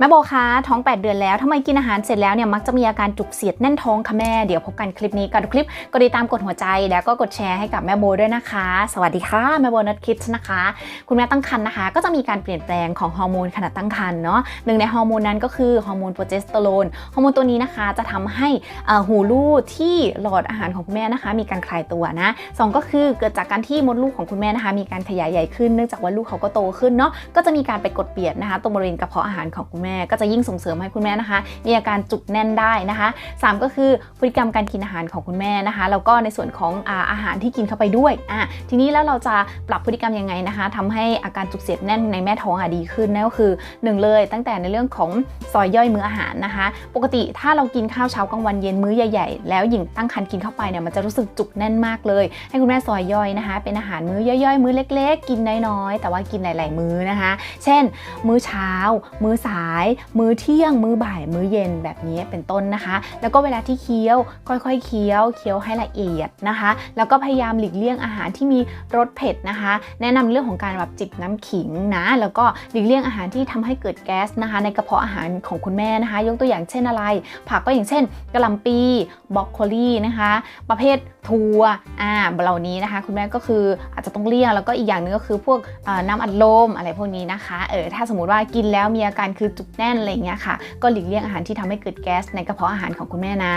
แม่โบคะท้อง 8 เดือนแล้วทำไมกินอาหารเสร็จแล้วเนี่ยมักจะมีอาการจุกเสียดแน่นท้องคะแม่ เดี๋ยวพบกันคลิปนี้กันคลิปก็ติดตามกดหัวใจ แล้วก็กดแชร์ให้กับแม่โบด้วยนะคะ สวัสดีค่ะ แม่โบนัทคิดนะคะ คุณแม่ตั้งครรภ์นะคะ ก็จะมีการเปลี่ยนแปลงของฮอร์โมนขณะตั้งครรภ์เนาะหนึ่งในฮอร์โมนนั้นก็คือฮอร์โมนโปรเจสเตอโรนฮอร์โมนตัวนี้นะคะจะทำให้หูรูดที่หลอดอาหารของคุณแม่นะคะ มีการคลายตัวนะสองก็คือเกิดจากการที่มดลูกของคุณแม่นะคะ มีการขยายใหญ่ขึ้นเนื่องจากว่าลูกเขาก็โตขึ้นเนาะก็จะมีการไปกดเปลี่ยนนะคะตรงบริเวณกระเพาะอาหารของคุณแม่ก็จะยิ่งส่งเสริมให้คุณแม่นะคะ มีอาการจุกแน่นได้นะคะสามก็คือพฤติกรรมการกินอาหารของคุณแม่นะคะแล้วก็ในส่วนของอาอาหารที่กินเข้าไปด้วยอะทีนี้แล้วเราจะปรับพฤติกรรมยังไงนะคะทำให้อาการจุกเสียดแน่นในแม่ท้องอะดีขึ้นนั่นก็คือหนึ่งเลย ตั้งแต่ในเรื่องของซอยย่อยมื้ออาหารนะคะ ปกติถ้าเรากินข้าวเช้ากลางวันเย็นมื้อใหญ่ ๆ แล้วหญิงตั้งครรภ์กินเข้าไปเนี่ยมันจะรู้สึกจุกแน่นมากเลย ให้คุณแม่ซอยย่อยนะคะ เป็นอาหารมื้อย่อยๆ มื้อเล็ก ๆ กินน้อยๆแต่ว่ากินหลาย ๆ มื้อนะคะ เช่น มื้อเช้า มื้อสายมื้อเที่ยง มื้อบ่าย มื้อเย็นแบบนี้เป็นต้นนะคะ แล้วก็เวลาที่เคี้ยว ค่อยๆเคี้ยวเคี้ยวให้ละเอียดนะคะ แล้วก็พยายามหลีกเลี่ยงอาหารที่มีรสเผ็ดนะคะ แนะนำเรื่องของการแบบจิบน้ำขิงนะ แล้วก็หลีกเลี่ยงอาหารที่ทำให้เกิดแก๊สนะคะ ในกระเพาะอาหารของคุณแม่นะคะ ยกตัวอย่างเช่นอะไร ผักก็อย่างเช่นกะหล่ำปีบรอกโคลีนะคะ ประเภทถั่วอ่าเหล่านี้นะคะ คุณแม่ก็คืออาจจะต้องเลี่ยงแล้วก็อีกอย่างหนึงก็คือพวกน้ำอัดลมอะไรพวกนี้นะคะเออถ้าสมมติว่ากินแล้วมีอาการคือจุกแน่นอะไรอย่างเงี้ยค่ะ ก็หลีกเลี่ยงอาหารที่ทำให้เกิดแก๊สในกระเพาะอาหารของคุณแม่นะ